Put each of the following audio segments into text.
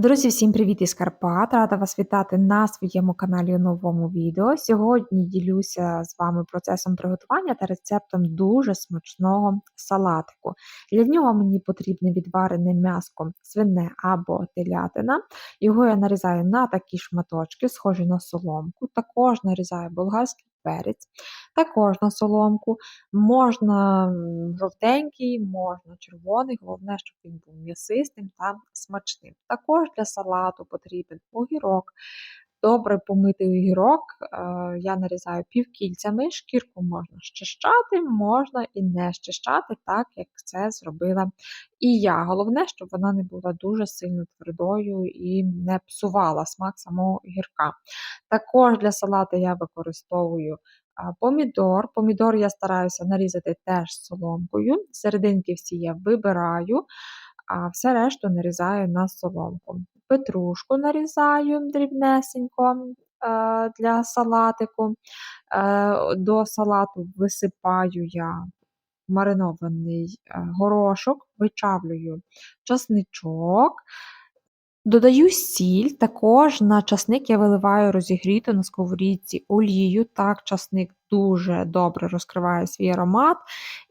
Друзі, всім привіт із Карпат! Рада вас вітати на своєму каналі новому відео. Сьогодні ділюся з вами процесом приготування та рецептом дуже смачного салатику. Для нього мені потрібне відварене м'яско свине або телятина. Його я нарізаю на такі шматочки, схожі на соломку. Також нарізаю болгарський перець, також на соломку. Можна жовтенький, можна червоний, головне, щоб він був м'ясистим та смачним. Також для салату потрібен огірок. Добре помитий огірок е, я нарізаю півкільцями, шкірку можна щищати, можна і не щищати, так як це зробила і я. Головне, щоб вона не була дуже сильно твердою і не псувала смак самого огірка. Також для салату я використовую помідор. Помідор я стараюся нарізати теж соломкою. Серединки всі я вибираю, а все решту нарізаю на соломку. Петрушку нарізаю дрібнесенько е, для салатику. Е, До салату висипаю я маринований е, горошок, вичавлюю часничок. Додаю сіль, також на часник я виливаю розігріту на сковорідці олію. Так, часник дуже добре розкриває свій аромат,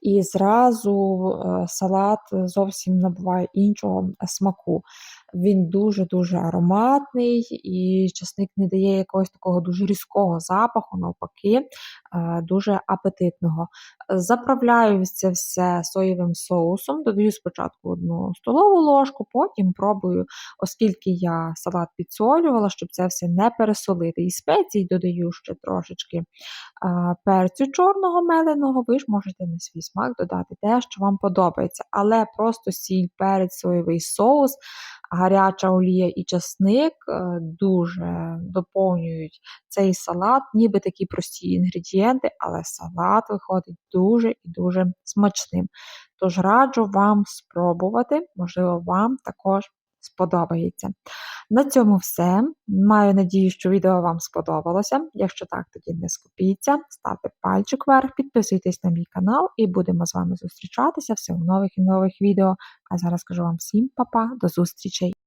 і зразу е, салат зовсім набуває іншого смаку. Він дуже-дуже ароматний, і часник не дає якогось такого дуже різкого запаху, навпаки, е, дуже апетитного. Заправляю це все соєвим соусом, додаю спочатку одну столову ложку, потім пробую, оскільки я салат підсолювала, щоб це все не пересолити. І спецій додаю ще трошечки перцю чорного меленого, ви ж можете на свій смак додати те, що вам подобається. Але просто сіль, перець, соєвий соус, гаряча олія і часник е, дуже доповнюють цей салат, ніби такі прості інгредієнти, але салат виходить дуже і дуже смачним. Тож раджу вам спробувати, можливо, вам також сподобається. На цьому все. Маю надію, що відео вам сподобалося. Якщо так, тоді не скупіться, ставте пальчик вверх, підписуйтесь на мій канал і будемо з вами зустрічатися все в нових і нових відео. А зараз кажу вам всім па-па, до зустрічей!